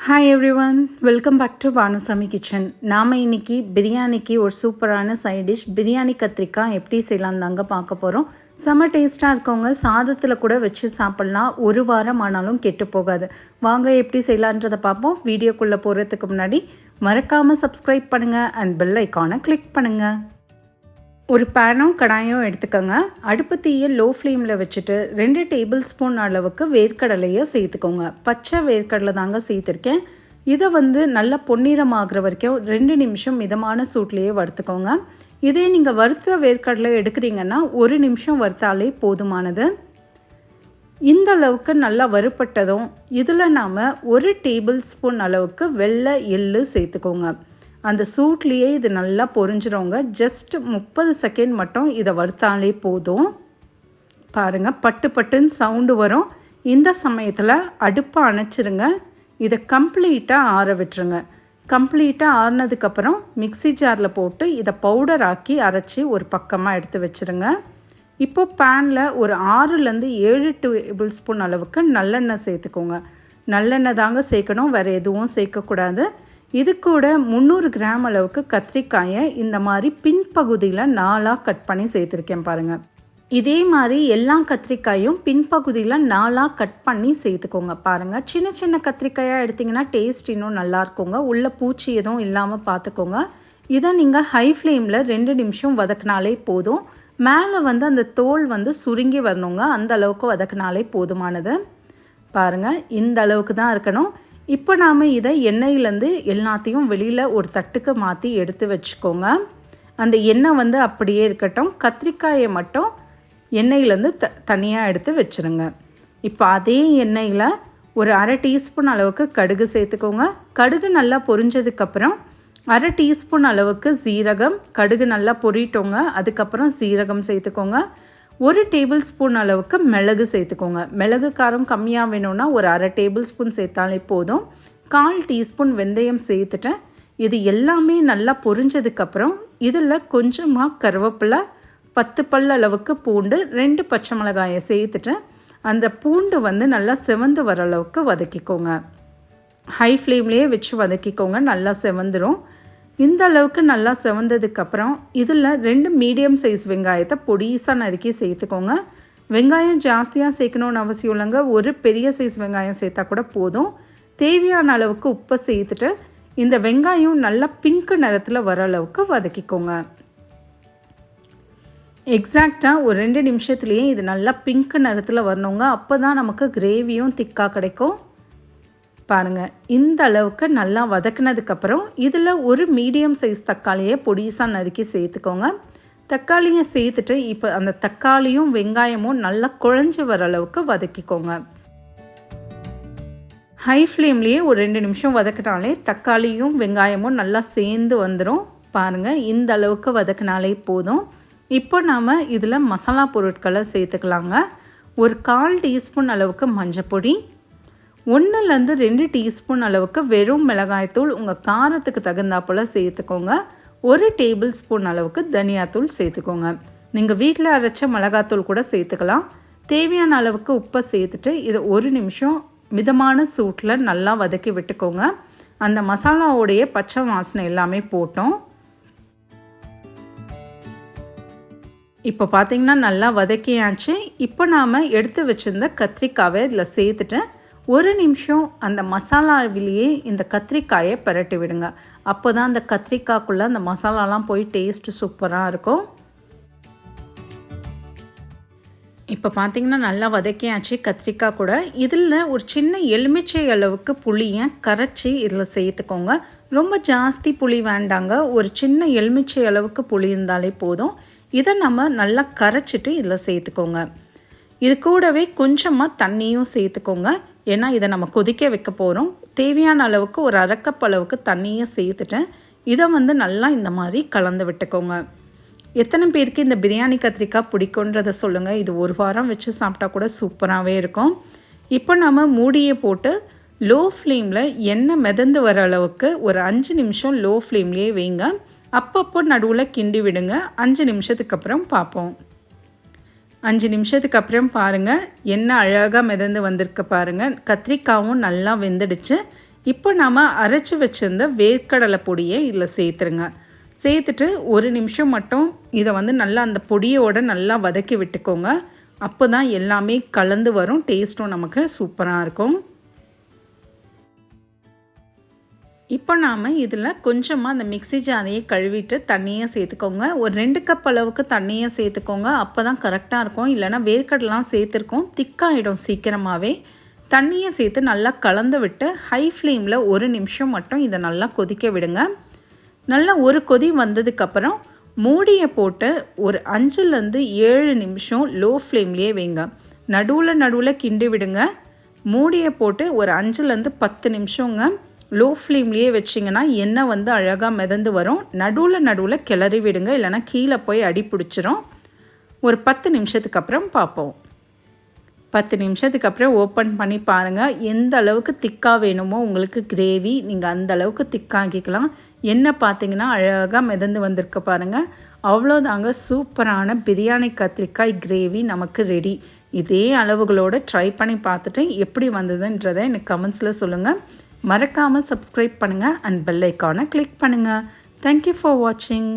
Hi everyone welcome back to Banusamy kitchen நாம் இன்னைக்கு பிரியாணிக்கு ஒரு சூப்பரான சைட் டிஷ் பிரியாணி கத்திரிக்காய் எப்படி செய்யலாம் தாங்க பார்க்க போகிறோம் செம்ம டேஸ்ட்டாக இருக்கவங்க சாதத்தில் கூட வச்சு சாப்பிட்லாம். ஒரு வாரம் ஆனாலும் கெட்டு போகாது. வாங்க எப்படி செய்யலான்றதை பார்ப்போம். வீடியோக்குள்ளே போகிறதுக்கு முன்னாடி மறக்காமல் சப்ஸ்கிரைப் பண்ணுங்கள் அண்ட் பெல் ஐக்கானை கிளிக் பண்ணுங்கள் ஒரு பேனும் கடாயும் எடுத்துக்கோங்க. அடுப்பு தீயை லோ ஃப்ளேமில் வச்சுட்டு ரெண்டு டேபிள் ஸ்பூன் அளவுக்கு வேர்க்கடலையை சேர்த்துக்கோங்க. பச்சை வேர்க்கடலை தாங்க சேர்த்துருக்கேன். இதை வந்து நல்லா பொன்னிறமாகிற வரைக்கும் ரெண்டு நிமிஷம் மிதமான சூட்லேயே வறுத்துக்கோங்க. இதே நீங்கள் வறுத்த வேர்க்கடலை எடுக்கிறீங்கன்னா ஒரு நிமிஷம் வறுத்தாலே போதுமானது. இந்த அளவுக்கு நல்லா வறுப்பட்டதும் இதில் நாம் ஒரு டேபிள் ஸ்பூன் அளவுக்கு வெள்ளை எள்ளு சேர்த்துக்கோங்க. அந்த சூட்லேயே இது நல்லா பொரிஞ்சிருங்க. ஜஸ்ட் முப்பது செகண்ட் மட்டும் இதை வறுத்தாலே போதும். பாருங்கள் பட்டு பட்டுன்னு சவுண்டு வரும். இந்த சமயத்தில் அடுப்பை அணைச்சிருங்க. இதை கம்ப்ளீட்டாக ஆற விட்டுருங்க. கம்ப்ளீட்டாக ஆறினதுக்கப்புறம் மிக்சி ஜாரில் போட்டு இதை பவுடர் ஆக்கி அரைச்சி ஒரு பக்கமாக எடுத்து வச்சுருங்க. இப்போது பேனில் ஒரு ஆறுலேருந்து ஏழு டேபிள் ஸ்பூன் அளவுக்கு நல்லெண்ணெய் சேர்த்துக்கோங்க. நல்லெண்ணெய் தாங்க சேர்க்கணும் வேறு எதுவும் சேர்க்கக்கூடாது. இது கூட முந்நூறு கிராம் அளவுக்கு கத்திரிக்காயை இந்த மாதிரி பின்பகுதியில் நாலாக கட் பண்ணி சேர்த்துருக்கேன் பாருங்கள் இதே மாதிரி எல்லா கத்திரிக்காயும் பின்பகுதியில் நாலாக கட் பண்ணி சேர்த்துக்கோங்க பாருங்கள் சின்ன சின்ன கத்திரிக்காயாக எடுத்திங்கன்னா டேஸ்ட் இன்னும் நல்லா இருக்குங்க. உள்ளே பூச்சி எதுவும் இல்லாமல் பார்த்துக்கோங்க இதை நீங்கள் ஹை ஃப்ளேமில் ரெண்டு நிமிஷம் வதக்கினாலே போதும். மேலே வந்து அந்த தோல் வந்து சுருங்கி வரணுங்க. அந்த அளவுக்கு வதக்கினாலே போதுமானது. பாருங்கள் இந்த அளவுக்கு தான் இருக்கணும். இப்போ நாம் இதை எண்ணெயிலேருந்து எல்லாத்தையும் வெளியில் ஒரு தட்டுக்கு மாற்றி எடுத்து வச்சுக்கோங்க. அந்த எண்ணெய் வந்து அப்படியே இருக்கட்டும். கத்திரிக்காயை மட்டும் எண்ணெயிலேருந்து த தனியாக எடுத்து வச்சுருங்க. இப்போ அதே எண்ணெயில் ஒரு அரை டீஸ்பூன் அளவுக்கு கடுகு சேர்த்துக்கோங்க. கடுகு நல்லா பொரிஞ்சதுக்கப்புறம் அரை டீஸ்பூன் அளவுக்கு சீரகம். கடுகு நல்லா பொரிட்டோங்க. அதுக்கப்புறம் சீரகம் சேர்த்துக்கோங்க. ஒரு டேபிள் ஸ்பூன் அளவுக்கு மிளகு சேர்த்துக்கோங்க. மிளகு காரம் கம்மியாக வேணும்னா ஒரு அரை டேபிள் ஸ்பூன் சேர்த்தாலே போதும். கால் டீஸ்பூன் வெந்தயம் சேர்த்துட்டேன். இது எல்லாமே நல்லா பொரிஞ்சதுக்கப்புறம் இதில் கொஞ்சமாக கருவேப்பிலை பத்து பல் அளவுக்கு பூண்டு ரெண்டு பச்சை மிளகாயை சேர்த்துட்டேன் அந்த பூண்டு வந்து நல்லா செவந்து வர அளவுக்கு வதக்கிக்கோங்க. ஹை ஃப்ளேம்லேயே வச்சு வதக்கிக்கோங்க. நல்லா செவந்துடும் இந்த அளவுக்கு நல்லா செவந்ததுக்கப்புறம் இதில் ரெண்டு மீடியம் சைஸ் வெங்காயத்தை பொடிசாக நறுக்கி சேர்த்துக்கோங்க. வெங்காயம் ஜாஸ்தியாக சேர்க்கணுன்னு அவசியம் இல்லைங்க. ஒரு பெரிய சைஸ் வெங்காயம் சேர்த்தா கூட போதும். தேவையான அளவுக்கு உப்பை சேர்த்துட்டு இந்த வெங்காயம் நல்லா பிங்க் நிறத்தில் வர அளவுக்கு வதக்கிக்கோங்க. எக்ஸாக்டாக ஒரு ரெண்டு நிமிஷத்துலேயே இது நல்லா பிங்க் நிறத்தில் வரணுங்க. அப்போ தான் நமக்கு கிரேவியும் திக்காக கிடைக்கும். பாருங்கள் இந்த அளவுக்கு நல்லா வதக்குனதுக்கப்புறம் இதில் ஒரு மீடியம் சைஸ் தக்காளியை பொடிசாக நறுக்கி சேர்த்துக்கோங்க. தக்காளியை சேர்த்துட்டு இப்போ அந்த தக்காளியும் வெங்காயமும் நல்லா குழஞ்சி வர அளவுக்கு வதக்கிக்கோங்க. ஹை ஃப்ளேம்லேயே ஒரு ரெண்டு நிமிஷம் வதக்கினாலே தக்காளியும் வெங்காயமும் நல்லா சேர்ந்து வந்துடும் பாருங்கள் இந்த அளவுக்கு வதக்கினாலே போதும். இப்போ நாம் இதில் மசாலா பொருட்களை சேர்த்துக்கலாங்க. ஒரு கால் டீஸ்பூன் அளவுக்கு மஞ்சப்பொடி ஒன்றுலேருந்து ரெண்டு டீஸ்பூன் அளவுக்கு வெறும் மிளகாய்த்தூள் உங்கள் காரத்துக்கு தகுந்தாப்போல் சேர்த்துக்கோங்க. ஒரு டேபிள் ஸ்பூன் அளவுக்கு தனியாத்தூள் சேர்த்துக்கோங்க. நீங்கள் வீட்டில் அரைச்ச மிளகாத்தூள் கூட சேர்த்துக்கலாம். தேவையான அளவுக்கு உப்பை சேர்த்துட்டு இதை ஒரு நிமிஷம் மிதமான சூட்டில் நல்லா வதக்கி விட்டுக்கோங்க. அந்த மசாலாவோடைய பச்சை வாசனை எல்லாமே போட்டோம். இப்போ பார்த்திங்கன்னா நல்லா வதக்கியாச்சு. இப்போ நாம் எடுத்து வச்சுருந்த கத்திரிக்காவை இதில் சேர்த்துட்டு ஒரு நிமிஷம் அந்த மசாலாவிலேயே இந்த கத்திரிக்காயை பரட்டி விடுங்க. அப்போ தான் அந்த கத்திரிக்காய்க்குள்ளே அந்த மசாலாலாம் போய் டேஸ்ட்டு சூப்பராக இருக்கும். இப்போ பார்த்தீங்கன்னா நல்லா வதக்கியாச்சு கத்திரிக்காய் கூட. இதில் ஒரு சின்ன எலுமிச்சை அளவுக்கு புளியை கரைச்சி இதில் சேர்த்துக்கோங்க. ரொம்ப ஜாஸ்தி புளி வேண்டாங்க. ஒரு சின்ன எலுமிச்சை அளவுக்கு புளி இருந்தாலே போதும். இதை நம்ம நல்லா கரைச்சிட்டு இதில் சேர்த்துக்கோங்க. இது கூடவே கொஞ்சமாக தண்ணியும் சேர்த்துக்கோங்க. ஏன்னா இதை நம்ம கொதிக்க வைக்க போகிறோம் தேவையான அளவுக்கு ஒரு அரைக்கப் அளவுக்கு தண்ணியை சேர்த்துட்டேன். இதை வந்து நல்லா இந்த மாதிரி கலந்து விட்டுக்கோங்க. எத்தனை பேருக்கு இந்த பிரியாணி கத்திரிக்காய் பிடிக்குன்றதை சொல்லுங்கள் இது ஒரு வாரம் வச்சு சாப்பிட்டா கூட சூப்பராகவே இருக்கும். இப்போ நம்ம மூடியை போட்டு லோ ஃப்ளேமில் எண்ணெய் மிதந்து வர அளவுக்கு ஒரு அஞ்சு நிமிஷம் லோ ஃப்ளேம்லேயே வைங்க. அப்பப்போ நடுவில் கிண்டி விடுங்க. அஞ்சு நிமிஷத்துக்கு அப்புறம் பார்ப்போம். அஞ்சு நிமிஷத்துக்கு அப்புறம் பாருங்கள் என்ன அழகாக மிதந்து வந்திருக்கு பாருங்கள் கத்திரிக்காவும் நல்லா வெந்துடுச்சு. இப்போ நாம் அரைச்சி வச்சுருந்த வேர்க்கடலை பொடியை இதில் சேர்த்துருங்க. சேர்த்துட்டு ஒரு நிமிஷம் மட்டும் இதை வந்து நல்லா அந்த பொடியோடு நல்லா வதக்கி விட்டுக்கோங்க. அப்போ தான் எல்லாமே கலந்து வரும். டேஸ்ட்டும் நமக்கு சூப்பராக இருக்கும். இப்போ நாம் இதில் கொஞ்சமாக அந்த மிக்ஸி ஜாரையை கழுவிட்டு தண்ணியை சேர்த்துக்கோங்க. ஒரு ரெண்டு கப் அளவுக்கு தண்ணியை சேர்த்துக்கோங்க. அப்போ தான் கரெக்டாக இருக்கும். இல்லைனா வேர்க்கடலாம் சேர்த்துருக்கோம். திக்காகிடும் சீக்கிரமாகவே தண்ணியை சேர்த்து நல்லா கலந்து விட்டு ஹை ஃப்ளேமில் ஒரு நிமிஷம் மட்டும் இதை நல்லா கொதிக்க விடுங்க. நல்லா ஒரு கொதி வந்ததுக்கப்புறம் மூடியை போட்டு ஒரு அஞ்சுலேருந்து ஏழு நிமிஷம் லோ ஃப்ளேம்லேயே வைங்க. நடுவில் நடுவில் கிண்டி விடுங்க. மூடியை போட்டு ஒரு அஞ்சுலேருந்து பத்து நிமிஷங்க. லோ ஃப்ளேம்லேயே வச்சிங்கன்னா எண்ணெய் வந்து அழகாக மிதந்து வரும். நடுவில் நடுவில் கிளறி விடுங்க. இல்லைனா கீழே போய் அடி பிடிச்சிரும். ஒரு பத்து நிமிஷத்துக்கு அப்புறம் பார்ப்போம். பத்து நிமிஷத்துக்கு அப்புறம் ஓப்பன் பண்ணி பாருங்கள் எந்த அளவுக்கு திக்காக வேணுமோ உங்களுக்கு கிரேவி நீங்கள் அந்த அளவுக்கு திக்காக்கிக்கலாம் என்ன பார்த்தீங்கன்னா அழகாக மிதந்து வந்திருக்க பாருங்கள் அவ்வளோதாங்க சூப்பரான பிரியாணி கத்திரிக்காய் கிரேவி நமக்கு ரெடி இதே அளவுகளோடு ட்ரை பண்ணி பார்த்துட்டு எப்படி வந்ததுன்றதை எனக்கு கமெண்ட்ஸில் சொல்லுங்கள் மறக்காமல் சப்ஸ்கிரைப் பண்ணுங்கள் அண்ட் பெல் ஐக்கானை கிளிக் பண்ணுங்கள் தேங்க்யூ ஃபார் வாட்சிங்